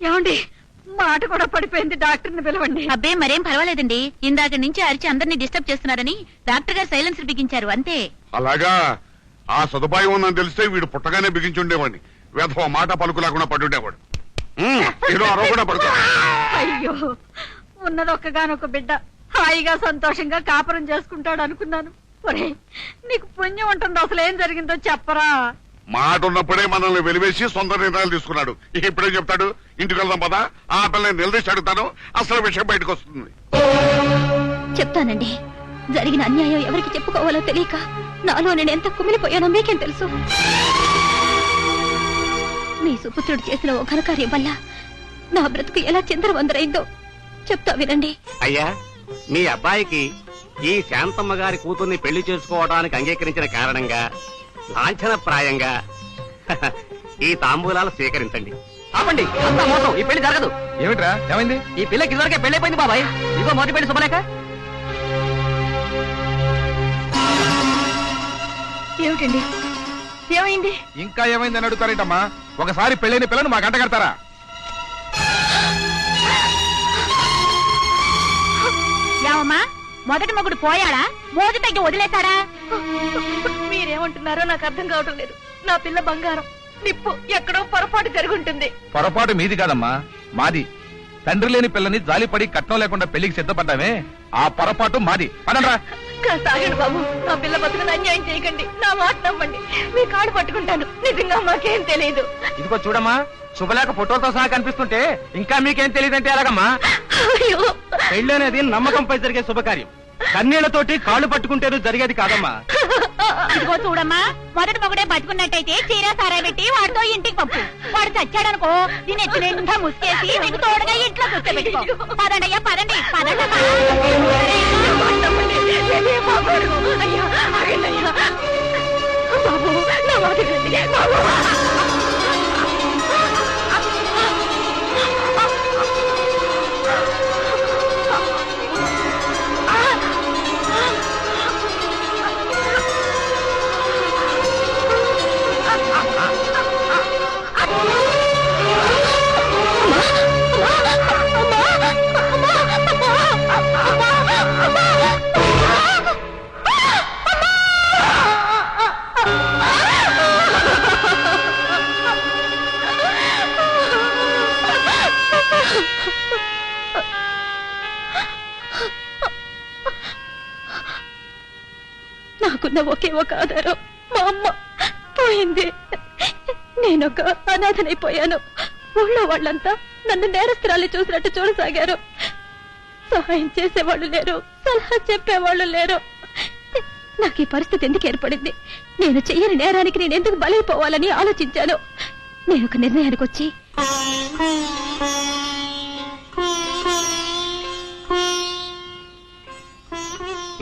ఏమండి? మాట కూడా పడిపోయింది డాక్టర్ని పిలవండి. అబ్బే మరేం పర్వాలేదండి. ఇందాక నుంచి అరిచి అందరినీ డిస్టర్బ్ చేస్తున్నారని డాక్టర్ గారు సైలెన్సర్ బిగించారు అంతే. అలాగా? ఆ సదుపాయం ఉందని తెలిస్తే వీడు పుట్టగానే బిగించుండేవాడిని వేధవ మాట పలుకు లేకుండా పడుండేవాడు ఏదో అరవకుండా పడుకో. అయ్యో ఉన్నదొక్కగానొక్క బిడ్డ. హాయిగా సంతోషంగా కాపురం చేసుకుంటాడు అనుకున్నాను. నీకు పుణ్యం ఉంటుంది అసలు ఏం జరిగిందో చెప్పరా. మాట ఉన్నప్పుడే మనల్ని వెలివేసి సొంత నిర్ణయాలు తీసుకున్నాడు. ఇక ఇప్పుడే చెప్తాడు? ఇంటికి వెళ్దాం పదా. ఆ పిల్లని నిలదీసి అడుగుతాను. అసలు విషయం బయటకు వస్తుంది. చెప్తానండి. జరిగిన అన్యాయం ఎవరికి చెప్పుకోవాలో తెలియక నాలో నేను ఎంత కుమిలిపోయానో మీకేం తెలుసు? మీ సుపుత్రుడు చేసిన ఓ ఘనకార్యం వల్ల నా బ్రతుకు ఎలా చిందరవందరైందో చెప్తా వినండి. అయ్యా మీ అబ్బాయికి ఈ శాంతమ్మ గారి కూతుర్ని పెళ్ళి చేసుకోవడానికి అంగీకరించిన కారణంగా లాంఛనప్రాయంగా ఈ తాంబూలాలు స్వీకరించండి. ఆపండి అంతా మోసం ఈ పెళ్ళి జరగదు. ఏమిట్రా ఏమైంది? ఈ పిల్లకి ఇదివరకే పెళ్ళి బాబాయ్. ఇదిగో మొదటి పెళ్ళి శుభలేక ఏమిటండి? ఏమైంది? ఇంకా ఏమైందని అడుగుతారేంటమ్మా? ఒకసారి పెళ్ళైన పిల్లను మాకు అంట కడతారా? యావమ్మా మొదటి మొగుడు పోయాడా? మోజు తగ్గి వదిలేశాడా? మీరేమంటున్నారో నాకు అర్థం కావటం లేదు. నా పిల్ల బంగారం నిప్పు ఎక్కడో పొరపాటు జరుగుంటుంది పొరపాటు మీది కాదమ్మా మాది. తండ్రి లేని పిల్లని జాలిపడి కట్నం లేకుండా పెళ్ళికి సిద్ధపడ్డామే ఆ పొరపాటు మాది. పదండ్రా. కాస్త ఆగండి బాబు నా పిల్ల బతుకుని అన్యాయం చేయకండి నా మాట నమ్మండి. మీ కాడు పట్టుకుంటాను నిజంగా మాకేం తెలియదు ఇదిగో చూడమ్మా శుభలేఖ ఫోటోతో సహా కనిపిస్తుంటే ఇంకా మీకేం తెలియదంటే ఎలాగమ్మా? అయ్యో. పెళ్ళి అనేది నమ్మకంపై జరిగే శుభకార్యం. కన్నీళ్ళతోటి కాళ్ళు పట్టుకుంటేనే జరిగేది కాదమ్మా ఇదిగో చూడమ్మా మొదటి మొగడే బతుకున్నట్టయితే చీర సారా పెట్టి వాడితో ఇంటికి పంపు వాడు చచ్చాడనుకో దీని ఎత్తి నిండా ముసుకేసి నీకు తోడుగా ఇంట్లో కూర్చోబెట్టుకో పదండయ్యా పదండి పదండమ్మా బాబు నా మాట వినండి. బాబు. నాకున్న ఒకే ఒక ఆధారం మా అమ్మ పోయింది. నేనొక అనాథనైపోయాను. ఊళ్ళో వాళ్ళంతా నన్ను నేరస్తురాలి చూసినట్టు చూడసాగారు. సహాయం చేసేవాళ్ళు లేరు సలహా చెప్పేవాళ్ళు లేరు. నాకు ఈ పరిస్థితి ఎందుకు ఏర్పడింది? నేను చెయ్యని నేరానికి నేను ఎందుకు బలైపోవాలని ఆలోచించాను. నేను ఒక నిర్ణయానికి వచ్చి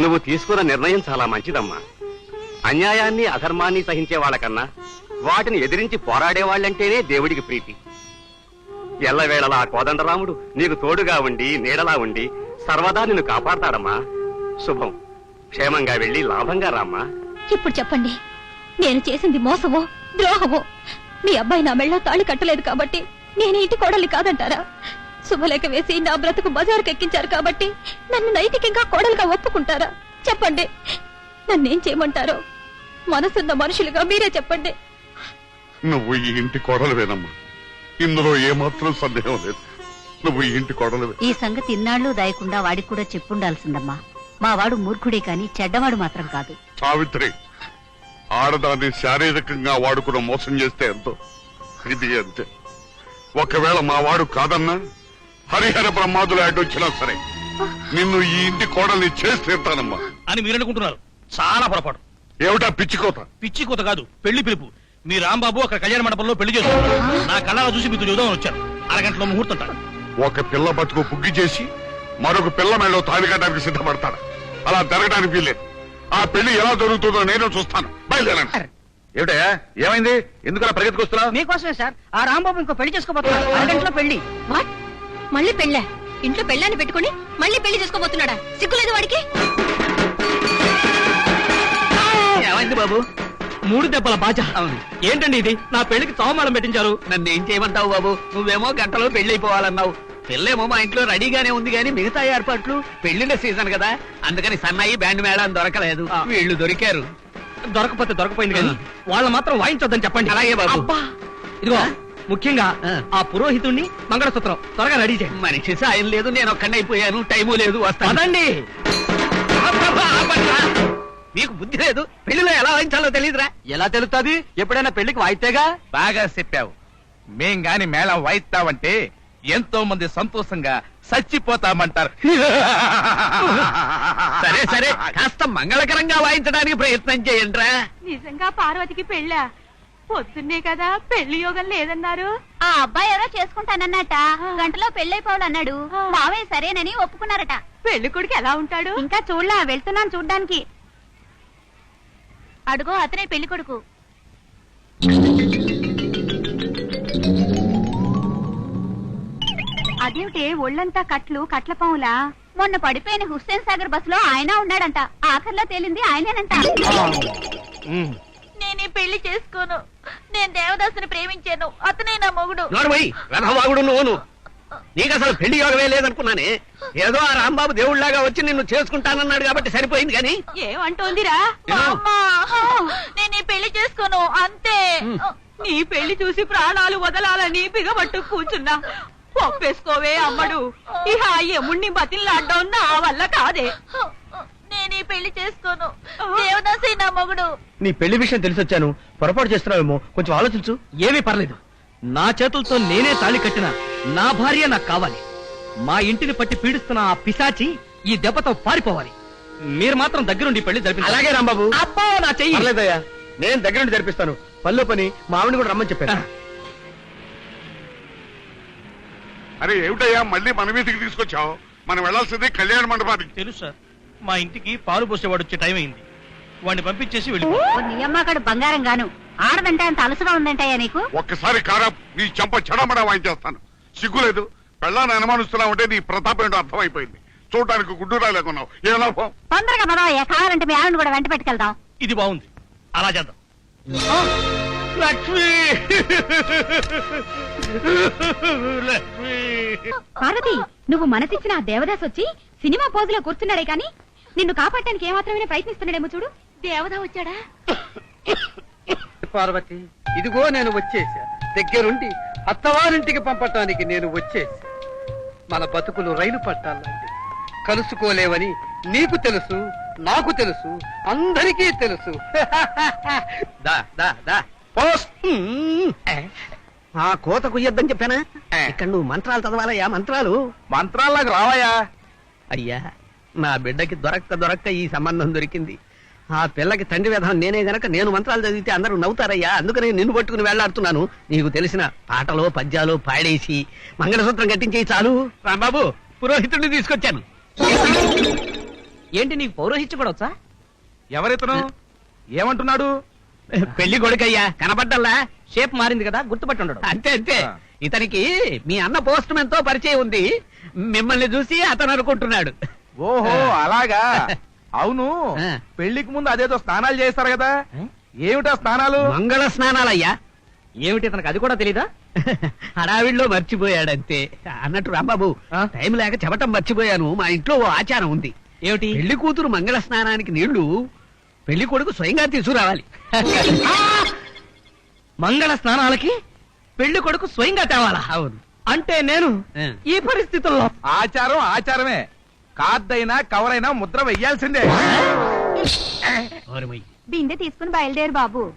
నువ్వు తీసుకున్న నిర్ణయం చాలా మంచిదమ్మా. అన్యాయాన్ని అధర్మాన్ని సహించే వాళ్ళకన్నా వాటిని ఎదిరించి పోరాడే వాళ్ళంటేనే దేవుడికి ప్రీతి. ఎల్లవేళలా కోదండరాముడు నీకు తోడుగా ఉండి నీడలా ఉండి సర్వదా నిన్ను కాపాడతాడమ్మా. శుభం. క్షేమంగా వెళ్ళి లాభంగా రామ్మా. ఇప్పుడు చెప్పండి నేను చేసింది మోసమో ద్రోహమో? మీ అబ్బాయి నా మెళ్ళో తాళి కట్టలేదు కాబట్టి నేను ఇంటి కోడలి కాదంటారా? శుభలేఖ వేసి నా బ్రతుకు బజారుకు ఎక్కించారు కాబట్టి నన్ను నైతికంగా కోడలుగా ఒప్పుకుంటారా? చెప్పండి. నన్నేం చేయమంటారో? మనసున్న మనుషులుగా మీరే చెప్పండి. నువ్వు ఈ ఇంటి కోడలువేనమ్మా. ఇందులో ఏమాత్రం సందేహం లేదు. నువ్వు ఈ ఇంటి కోడలువే. ఈ సంగతి ఇన్నాళ్ళు దాయకుండా వాడికి కూడా చెప్పుండాల్సిందమ్మా. మా వాడు మూర్ఖుడే కాని చెడ్డవాడు మాత్రం కాదు. సావిత్రి ఆడదాన్ని శారీరకంగా వాడుకున్న మోసం చేస్తే ఎంతో. ఇది అంతే. ఒకవేళ మా వాడు కాదన్నా హరిహర బ్రహ్మాదులు అడ్డొచ్చినా సరే నిన్ను ఈ ఇంటి కోడల్ని చేసి తీరుతానమ్మా. అని మీరు అనుకుంటున్నారు. చాలా పొరపాటు. ఏమిటా పిచ్చికోత పిచ్చి కూత కాదు పెళ్ళి పిలుపు. మీ రాంబాబు అక్కడ కళ్యాణ మండపంలో పెళ్ళి చేస్తారు నా కళ్ళ చూసి మీతో చూద్దామని వచ్చాను. అరగంటలో ముహూర్తం తాను ఒక పిల్ల బతుకు బుగ్గి చేసి మరొక పిల్ల మెళ్ళలో తాళి కట్టడానికి సిద్ధపడతాడు. అలా జరగడానికి వీల్లేదు. ఆ పెళ్ళి ఎలా జరుగుతుందో నేను చూస్తాను. బయలుదేరండి. ఏమిటయ్యా ఏమైంది? ఎందుకలా పరిగెత్తుకొస్తున్నావు? మీకోసమే సార్. ఆ రాంబాబు ఇంకో పెళ్ళి చేసుకోబోతున్నారు అరగంటలో పెళ్ళి. వాట్ మళ్ళీ పెళ్ళా? ఇంట్లో పెళ్ళాన్ని పెట్టుకుని మళ్ళీ పెళ్ళి చేసుకోబోతున్నాడా? సిగ్గులేదు వాడికి? ఏమైంది బాబు? మూడు దెబ్బల బాజ. అవును. ఏంటండి ఇది? నా పెళ్ళికి చౌమాళం పెట్టించారు. నన్ను ఏం చేయమంటావు బాబు? నువ్వేమో గంటలో పెళ్ళైపోవాలన్నావు. పెళ్ళేమో మా ఇంట్లో రెడీగానే ఉంది కానీ మిగతా ఏర్పాట్లు పెళ్ళిన సీజన్ కదా. అందుకని సన్నాయి బ్యాండ్ మేళం దొరకలేదు. వీళ్ళు దొరికారు. దొరకపోతే దొరకపోయింది కానీ వాళ్ళ మాత్రం వాయించొద్దని చెప్పండి. అలాగే బాబు. ఇదిగో ముఖ్యంగా ఆ. పురోహితుణ్ణి మంగళసూత్రం త్వరగా రెడీ చేయండి మనిషి సాయం లేదు నేను ఒక్కడే అయిపోయాను టైము లేదు వస్తాను. పదండి. అబ్బబ్బా, ఆపండ్రా. మీకు బుద్ధి లేదు పెళ్ళిలో ఎలా వాయించాలో తెలియదురా ఎలా తెలుస్తుంది? ఎప్పుడైనా పెళ్ళికి వాయితేగా? బాగా చెప్పావు. మేం గాని మేళం వాయిస్తామంటే ఎంతో మంది సంతోషంగా చచ్చిపోతామంటారు. సరే సరే. కాస్త మంగళకరంగా వాయించడానికి ప్రయత్నం చేయండిరా. నిజంగా పార్వతికి పెళ్ళా? పొద్దున్నే కదా పెళ్ళి యోగం లేదన్నారు. ఆ అబ్బాయి ఎవరో చేసుకుంటానన్నట. గంటలో పెళ్ళైపోవాలన్నాడు మావయ్య సరేనని ఒప్పుకున్నారట. పెళ్ళి కొడుకు ఎలా ఉంటాడు? ఇంకా చూడలా వెళ్తున్నాను చూడ్డానికి. అడుగో అతనే పెళ్ళి కొడుకు. అదేమిటి ఒళ్ళంతా కట్లు కట్ల పాములా? మొన్న పడిపోయిన హుస్సేన్ సాగర్ బస్సులో ఆయన ఉన్నాడంట. ఆఖర్లో తేలింది ఆయనేనంట. నేనే పెళ్ళి చేసుకోను. నేను దేవదాసుని ప్రేమించాను. అతనే నా మొగుడు. రథవాగుడు నువ్వు నీకు అసలు పెళ్ళి యోగమే లేదనుకున్నానే. ఏదో ఆ రాంబాబు దేవుళ్ళాగా వచ్చి నిన్ను చేసుకుంటానన్నాడు కాబట్టి సరిపోయింది కానీ. ఏమంటోందిరా? నేను ఈ పెళ్ళి చేసుకోను అంతే. నీ పెళ్ళి చూసి ప్రాణాలు వదలాలని బిగబట్టు కూర్చున్నా. ఒప్పేసుకోవే అమ్మడు. ఇహ ఎముణ్ణి బతిల్లాడ్డం నా వల్ల కాదే. ఈ పెళ్ళి చేసుకోను. దేవదాసి నా మొగుడు. నీ పెళ్ళి విషయం తెలిసొచ్చాను. పొరపాటు చేస్తున్నావేమో కొంచెం ఆలోచించు. ఏమీ పర్లేదు. నా చేతులతో నేనే తాళి కట్టిన నా భార్య నాకు కావాలి. మా ఇంటిని పట్టి పీడిస్తున్న ఆ పిశాచి ఈ దెబ్బతో పారిపోవాలి. మీరు మాత్రం దగ్గరుండి పెళ్ళి జరిపి అలాగే రాంబాబు. అబ్బో నా చెయ్యి. పర్లేదయ్యా. నేను దగ్గర నుండి జరిపిస్తాను. పనిలో పని మా ఆవిడ కూడా రమ్మని చెప్పాను. అరే ఏమిటయ్యా? మళ్ళీ మన మీదకి తీసుకొచ్చావు? మనం వెళ్ళాల్సింది కళ్యాణ మండపానికి. తెలుసు సార్. మా ఇంటికి పాలు పోసేవాడు వచ్చే టైం అయింది. వాడిని పంపించేసి వెళ్ళి నీ అమ్మకాడు బంగారం గాను. ఆడదంటే అంత అలసుగా ఉందంటయ్యా నీకు? ఒక్కసారి కారా నీ చెంప చెడమడా వాయించేస్తాను. సిగ్గులేదు. పెళ్ళాన్ని అనుమానిస్తున్నావు అంటే నీ ప్రతాపం ఏంటో అర్థమైపోయింది. చూడటానికి గుడ్డురా లేకున్నావు ఏ లాభం? తొందరగా పదవయ్యా కావాలంటే మీ ఆవిడ కూడా వెంట పెట్టుకెళ్దాం. ఇది బాగుంది. అలా చేద్దాం. లక్ష్మి! లక్ష్మి! పార్వతి నువ్వు మనసిచ్చిన ఆ దేవదాస్ వచ్చి సినిమా పోజులో కూర్చున్నాడే కానీ నిన్ను కాపాడటానికి ఏమాత్రమే ప్రయత్నిస్తున్నాడేమో చూడు. దేవదా వచ్చాడా? పార్వతి ఇదిగో నేను వచ్చేసా. దగ్గరుండి అత్తవారింటికి పంపటానికి నేను వచ్చేసా. మన బతుకులు రైలు పట్టాలండి కలుసుకోలేవని నీకు తెలుసు నాకు తెలుసు అందరికీ తెలుసు. దా దా దా. పోస్. ఆ కోత కుయ్యొద్దని చెప్పానా? ఇక్కడ నువ్వు మంత్రాలు చదవాలయ్యా మంత్రాలు. మంత్రాలకు రావయ్యా. అయ్యా. నా బిడ్డకి దొరక్క దొరక్క ఈ సంబంధం దొరికింది. ఆ పిల్లకి తండ్రి విధానం నేనే గనక నేను మంత్రాలు చదివితే అందరూ నవ్వుతారయ్యా. అందుకని నిన్ను పట్టుకుని వేళ్ళాడుతున్నాను. నీకు తెలిసిన పాటలో పద్యాలు పాడేసి మంగళసూత్రం కట్టించేయి చాలు. రాంబాబు పురోహితుడిని తీసుకొచ్చాను. ఏంటి నీకు పౌరోహిత్య కూడా వచ్చా? ఎవరితను? ఏమంటున్నాడు? పెళ్ళి కొడుకయ్యా. కనబడ్డల్లా షేప్ మారింది కదా గుర్తుపట్టి ఉండడు. అంతే అంతే. ఇతనికి మీ అన్న పోస్ట్తో పరిచయం ఉంది. మిమ్మల్ని చూసి అతను అనుకుంటున్నాడు. ఓహో అలాగా? అవును. ఆ. పెళ్ళికి ముందు అదేదో స్నానాలు చేస్తారు కదా? ఏమిటా స్నానాలు? మంగళ స్నానాలయ్యా. ఏమిటి తనకు అది కూడా తెలీదా? హడావిడిలో మర్చిపోయాడంతే. అన్నట్టు రాంబాబు ఆ? టైం లేక చెప్పటం మర్చిపోయాను. మా ఇంట్లో ఓ ఆచారం ఉంది. ఏమిటి? పెళ్ళి కూతురు మంగళ స్నానానికి నీళ్ళు పెళ్ళి కొడుకు స్వయంగా తీసుకురావాలి. మంగళ స్నానాలకి పెళ్ళి కొడుకు స్వయంగా తేవాలా? అవును. అంటే నేను ఆ. ఈ పరిస్థితుల్లో ఆచారం ఆచారమే. కార్డైనా కవర్ అయినా ముద్ర వెయ్యాల్సిందే. బిందె తీసుకుని బయలుదేరు బాబు.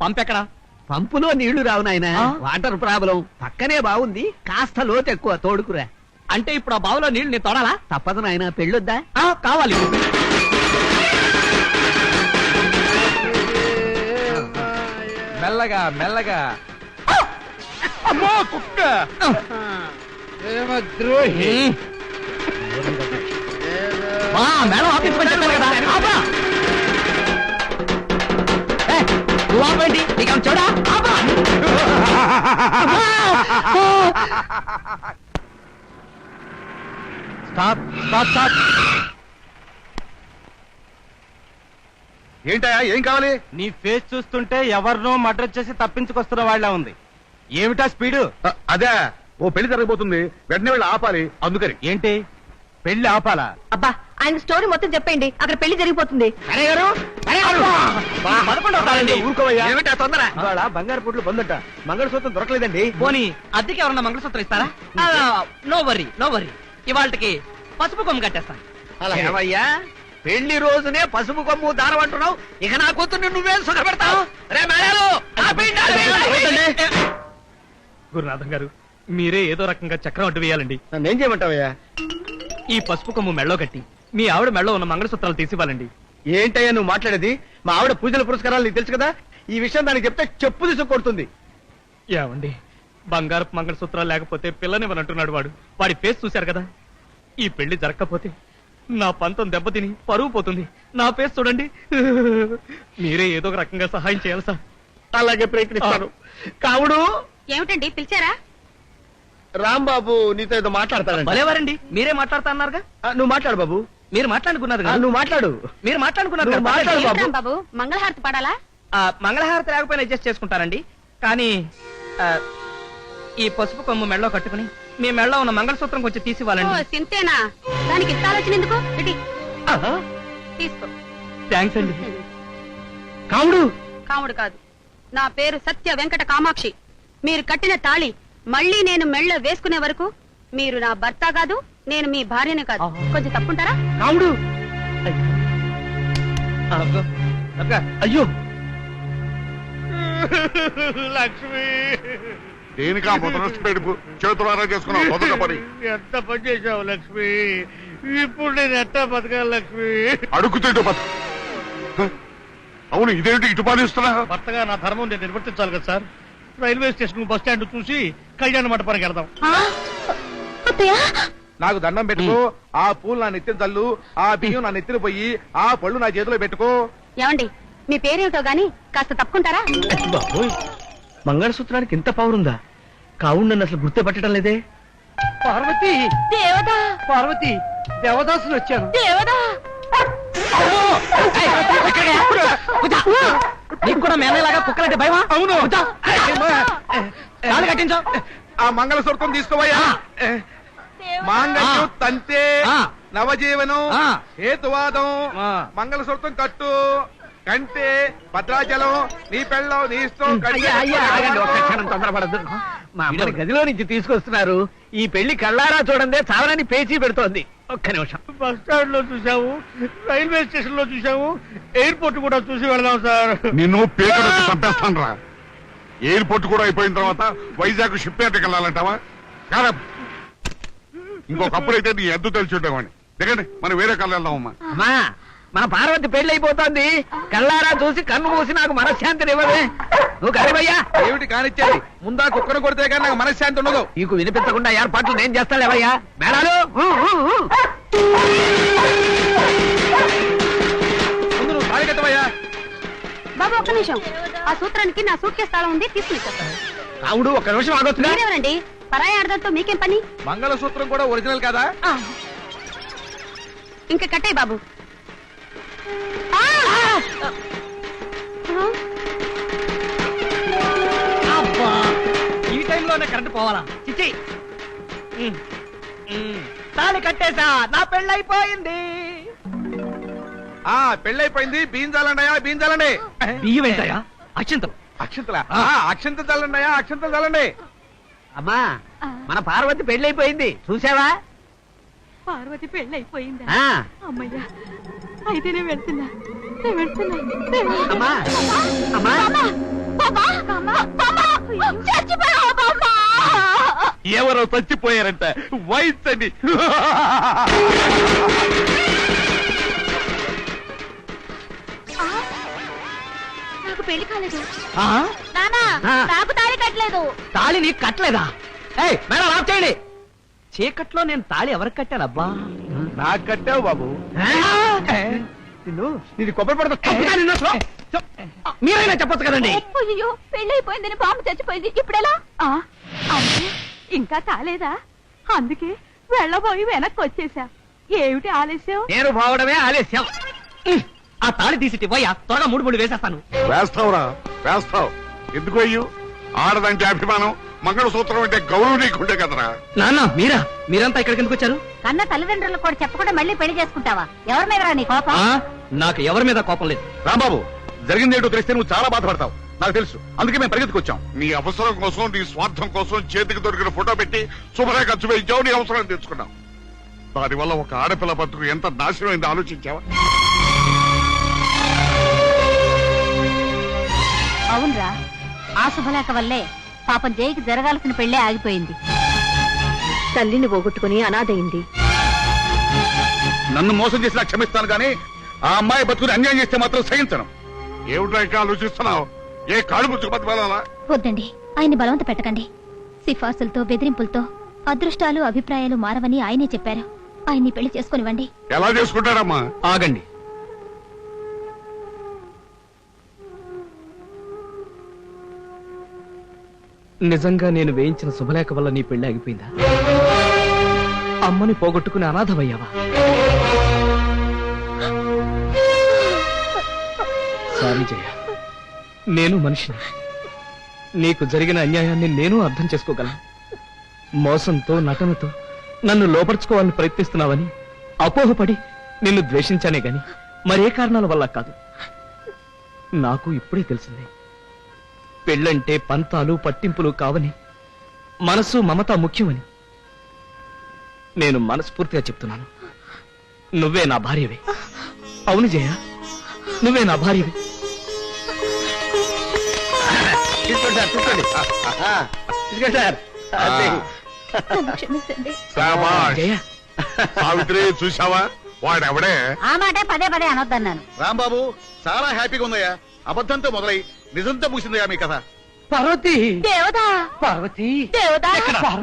పంపెక్కడా? పంపులో నీళ్ళు రావు నాయన? Water problem. పక్కనే బాగుంది కాస్త లోతు ఎక్కువ తోడుకురా. అంటే ఇప్పుడు ఆ బావిలో నీళ్ళు నేను తోడాలా? తప్పదు నాయన పెళ్ళొద్దా? ఆ, కావాలి. మెల్లగా మెల్లగా. అమ్మో కుక్క. మా మేడం చెప్పాను కదా. ఆపా. ఏ, నువ్వు ఆపేంటి నీకేం చూడా ఆపా. Stop stop stop. ఏంటయ్యా ఏం కావాలి? నీ ఫేస్ చూస్తుంటే ఎవరినో మర్డర్ చేసి తప్పించుకొస్తున్న వాళ్ళ ఉంది. ఏమిటా స్పీడు? అ, అదే ఓ పెళ్ళి జరగబోతుంది. వెంటనే వెళ్ళి ఆపాలి. అందుకని. ఏంటి? పెళ్ళి ఆపాలా? అబ్బా ఆయన స్టోరీ మొత్తం చెప్పండి అక్కడ పెళ్ళి జరిగిపోతుంది. బంగారు పుట్లు పొందట మంగళసూత్రం దొరకలేదండి. పోనీ అద్దెకి ఎవరన్నా మంగళసూత్రం ఇస్తారా? No worry no worry. ఇవాళకి పసుపు కొమ్ము కట్టేస్తాను. ఏమయ్యా? పెళ్ళి రోజునే పసుపు కొమ్ము దారం అంటున్నావు? ఇక నా కూతుర్ని నువ్వే సుఖపెడతావు రే మేడాలు. గురునాథం గారు మీరే ఏదో రకంగా చక్రం అడ్డు వేయాలండి నన్నేం చేయమంటావయ్యా? ఈ పసుపు కొమ్ము మెళ్ళో కట్టి మీ ఆవిడ మెళ్ళో ఉన్న మంగళసూత్రాలు తీసివ్వాలండి. ఏంటయ్యా నువ్వు మాట్లాడేది? మా ఆవిడ పూజల పురస్కారాలు నీకు తెలుసు కదా? ఈ విషయం దానికి చెప్తే చెప్పు తీసు కొడుతుంది. ఏమండి? బంగారపు మంగళసూత్రాలు లేకపోతే పిల్లనివ్వనంటున్నాడు వాడు. వాడి ఫేస్ చూశారు కదా? ఈ పెళ్ళి జరగకపోతే నా పంతం దెబ్బతిని పరువు పోతుంది. నా ఫేస్ చూడండి. మీరే ఏదో ఒక రకంగా సహాయం చేయాలి సార్. అలాగే ప్రయత్నిస్తాను. కావుడు! ఏమిటండి? పిలిచారా? రాంబాబు నీతో ఏదో మాట్లాడతానండి భలేవారండి. మీరే మాట్లాడుతా అన్నారుగా? ఆ, నువ్వు మాట్లాడు బాబు. మీరు మాట్లాడుకున్నారు కదా? నువ్వు మాట్లాడు. మీరు మాట్లాడుకున్నారు కదా, మాట్లాడు. బాబు. మంగళహారతి పడాలా? ఆ, మంగళహారతి లేకపోయినా అడ్జస్ట్ చేసుకుంటారండి కానీ ఆ, ఈ పసుపు కొమ్ము మెళ్ళో కట్టుకుని మీ మెళ్ళో ఉన్న మంగళసూత్రం కొంచెం ఓ తీసివ్వాలండి సింతేనా? దానికి ఇంత ఆలోచన ఎందుకు ఇటీ, ఆహా. తీసుకో. థ్యాంక్స్ అండి. కావుడు కాముడు కాదు. నా పేరు సత్య వెంకట కామాక్షి. మీరు కట్టిన తాళి మళ్ళీ నేను మెళ్ళ వేసుకునే వరకు మీరు నా భర్త కాదు నేను మీ భార్యనే కాదు. కొంచెం తప్పుంటారా? కావుడు అయ్యో! లక్ష్మి! దేనికా పెడుపు? చేతులారా చేసుకున్నావు మొదట పని. ఎంత పని చేశావు లక్ష్మి? ఇప్పుడు నేను ఎట్టా బతకాలి లక్ష్మి? అడుగుతుంటే బతు? అవును ఇదేంటి ఇటు పాలిస్తున్నా భర్తగా నా ధర్మం నేను నిర్వర్తించాలి కదా sir. Railway station bus stand చూసి కళ్యాణ మంటపానికి వెళ్దాం. నాకు దండం పెట్టుకో. ఆ పూలు నా నెత్తిన చల్లు. ఆ బియ్యం నా నెత్తిన పోయి. ఆ పళ్ళు నా చేతిలో పెట్టుకో. ఏమండి మీ పేరేమిటో గాని కాస్త తప్పుకుంటారా? బాబోయ్ మంగళసూత్రానికి ఇంత పవర్ ఉందా? కావుడు నన్ను అసలు గుర్తుపట్టడం లేదే. పార్వతి! దేవదా పార్వతి దేవదాసులు వచ్చారు. దేవదా నీకు కూడా మేనలాగా కుక్కలంటే భయమా? అవును. కట్టించు. ఆ మంగళసూత్రం తీసుకోవయ్యా. మాంగళ్యం తంతే. నవజీవనం. హేతువాదం. మంగళసూత్రం కట్టు కంటే భద్రాచలం నీ పెళ్ళం నీ ఇష్టం తొందరపడద్దు. మా అమ్మని గదిలో నుంచి తీసుకొస్తున్నారు. ఈ పెళ్ళి కళ్ళారా చూడండి చావరాని పేచీ పెడుతోంది. ఒక్క నిమిషం. బస్ స్టాండ్లో చూసాము రైల్వే స్టేషన్లో చూసాము ఎయిర్పోర్ట్ కూడా చూసి వెళ్దాం సార్. నిన్ను పేరు చంపేస్తాను రా ఎయిర్పోర్ట్ కూడా అయిపోయిన తర్వాత వైజాగ్ షిప్ యార్డ్కి వెళ్ళాలంటావా? కాదా ఇంకొకప్పుడైతే నీ ఎద్దు తెలిసి ఉండేవాడిని. దిగండి మనం వేరే కళ్ళు వెళ్దామమ్మా. అమ్మా మన పార్వతి పెళ్ళి అయిపోతుంది కళ్ళారా చూసి కన్ను మూసి నాకు మనశ్శాంతిని ఇవ్వదే నువ్వు కరివయ్యా. ఏమిటి కానిచ్చేది. ముందా కుక్కను కొడితే కానీ నాకు మనశ్శాంతి ఉండదు. నీకు వినిపించకుండా ఏర్పాట్లు నేను చేస్తాలేవయ్యా. మేడాలు ముందు నువ్వు తాళి కట్టవయ్యా బాబు ఒక్క నిమిషం. ఆ సూత్రానికి నా సూట్ కేసు తాళం ఉంది తీసుకుని ఒక్క నిమిషం మీరెవరండి? పరాయి ఆడదాంతో మీకేం పని? మంగళసూత్రం కూడా ఒరిజినల్ కదా? ఇంకా కట్టాయి బాబు. ఆ! ఆ! అబ్బా! ఈ టైంలోనే కరెంట్ పోవాలా? చిచ్చి. తాళి కట్టేశా నా పెళ్ళైపోయింది. ఆ పెళ్ళైపోయింది. బీంజాలండయా బీంజాలండి బియ్యం ఏంటయ్యా? అక్షంతలు. అక్షంతలా? ఆ, అక్షంతలు చల్లండియా అక్షంతలు చల్లండి అమ్మా మన పార్వతి పెళ్ళి అయిపోయింది చూసావా పార్వతి ఆ, అమ్మయ్యా అయితే నేను వెళ్తున్నా. నేను వెళ్తున్నా. అమ్మా ఎవరో చచ్చిపోయారంట. అని నాకు పెళ్ళి కాలేదు. ఆ? నానా ఆ. నాకు తాళి కట్టలేదు. తాళి నీకు కట్టలేదా? ఏయ్ మేడం ఆఫ్ చేయండి. చీకట్లో నేను తాళి ఎవరికి కట్టానబ్బా నాకు కట్టావు బాబు. నిన్ను? నీది కొబ్బరి పడతా తప్పుగా నిన్ను అసలు. మీరైనా చెప్పొచ్చు కదండి. అయ్యో పెళ్ళి అయిపోయిందని బాంబు చచ్చిపోయింది. ఇప్పుడెలా? అంటే ఇంకా కాలేదా అందుకే వెళ్ళబోయి వెనక్కి వచ్చేసా ఏమిటి ఆలస్యం? నేను పోవడమే ఆలస్యం. ఆ తాళి తీసి పోయా త్వరగా మూడు మూడు వేసేస్తాను. వేస్తావురా వేస్తావు. ఎందుకు అయ్యు? ఆడదంటే అభిమానం మంగళసూత్రం అంటే గౌరవం నీకుండే కదరా. నాన్న మీరా? మీరంతా ఇక్కడికి ఎందుకు వచ్చారు? కన్న తల్లిదండ్రులు కూడా చెప్పకుండా మళ్ళీ పెళ్ళి చేసుకుంటావా? ఎవరి మీద నీ కోపం? ఆ, నాకు ఎవరి మీద కోపం లేదు. రాంబాబు జరిగింది ఏంటో తెలిస్తే నువ్వు చాలా బాధపడతావు. నాకు తెలుసు అందుకే మేము పరిగెత్తుకొచ్చాం నీ అవసరం కోసం నీ స్వార్థం కోసం చేతికి దొరికిన ఫోటో పెట్టి శుభ్రంగా ఖర్చు వేయించావు నీ అవసరం తెచ్చుకున్నావు దానివల్ల ఒక ఆడపిల్ల బతుకు ఎంత నాశనమైంది ఆలోచించావా? అవునరా. ఆ శుభలేఖ వల్లే పాపం జైకి జరగాల్సిన పెళ్ళే ఆగిపోయింది. తల్లిని పోగొట్టుకుని అనాథయింది. నన్ను మోసం చేసినా క్షమిస్తాను కానీ ఆ అమ్మాయి బతుకుని అన్యాయం చేస్తే మాత్రం సహించను. ఏమిటా ఇంకా ఆలోచిస్తున్నావు? ఏ కాడు ముచ్చుకు బతకాలా వద్దండి. ఆయన్ని బలవంత పెట్టకండి. సిఫార్సులతో బెదిరింపులతో అదృష్టాలు అభిప్రాయాలు మారవని ఆయనే చెప్పారు. ఆయన్ని పెళ్ళి చేసుకునివ్వండి. ఎలా చేసుకుంటారమ్మా? ఆగండి. నిజంగా నేను వేయించిన శుభలేఖ వల్ల నీ పెళ్ళి ఆగిపోయిందా? అమ్మని పోగొట్టుకుని అనాథమయ్యావా? సారీ జయ నేను మనిషిని. నీకు జరిగిన అన్యాయాన్ని నేను అర్థం చేసుకోగలను. మోసంతో నటనతో నన్ను లోపరుచుకోవాలని ప్రయత్నిస్తున్నావని అపోహపడి నిన్ను ద్వేషించానే గాని మరే కారణాల వల్ల కాదు. నాకు ఇప్పుడే తెలిసింది. పెళ్ళంటే పంతాలు పట్టింపులు కావని మనసు మమత ముఖ్యమని నేను మనస్ఫూర్తిగా చెప్తున్నాను. నువ్వే నా భార్యవే. అవును జయ నువ్వే నా భార్యవే. తీసుకోండి సార్ తీసుకోండి. ఆ, తీసుకోండి సార్. అదే. నన్ను క్షమించండి. శాబాష్. జయ. సావిత్రి చూసావా వాడెవడే? ఆ మాటే పదే పదే అనొద్దన్నాను. రాంబాబు చాలా హ్యాపీగా ఉందయ్యా. అబద్ధంతో మొదలై నిజంతో ముగిసిందయ్యా మీ కథ. పార్వతి! దేవదా పార్వతి! దేవదా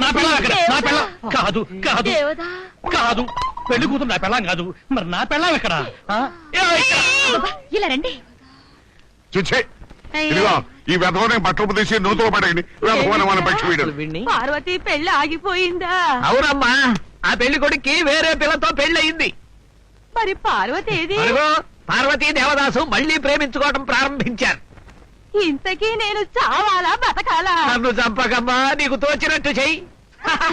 నా పిల్ల ఎక్కడ? నా పిల్ల! కాదు కాదు! దేవదా కాదు! పెళ్ళి కూతురు నా పెళ్ళం కాదు. మరి నా పెళ్ళం ఎక్కడ? ఆ? ఏ, ఇక్కడ. అబ్బా, ఇలా రండి. చూచే ఇదిగో ఈ వెధవని బట్టలు తీసి నూతులు పక్షి వీడు వీణ్ణి పార్వతి పెళ్ళి ఆగిపోయిందా? అవునమ్మా ఆ పెళ్ళి కొడుక్కి వేరే పిల్లతో పెళ్ళయింది. మరి పార్వతి ఏది? అదిగో పార్వతీ దేవదాసు మళ్ళీ ప్రేమించుకోవడం ప్రారంభించారు. ఇంతకీ నేను చావాలా బతకాలా? నన్ను చంపకమ్మా నీకు తోచినట్టు చెయ్యి.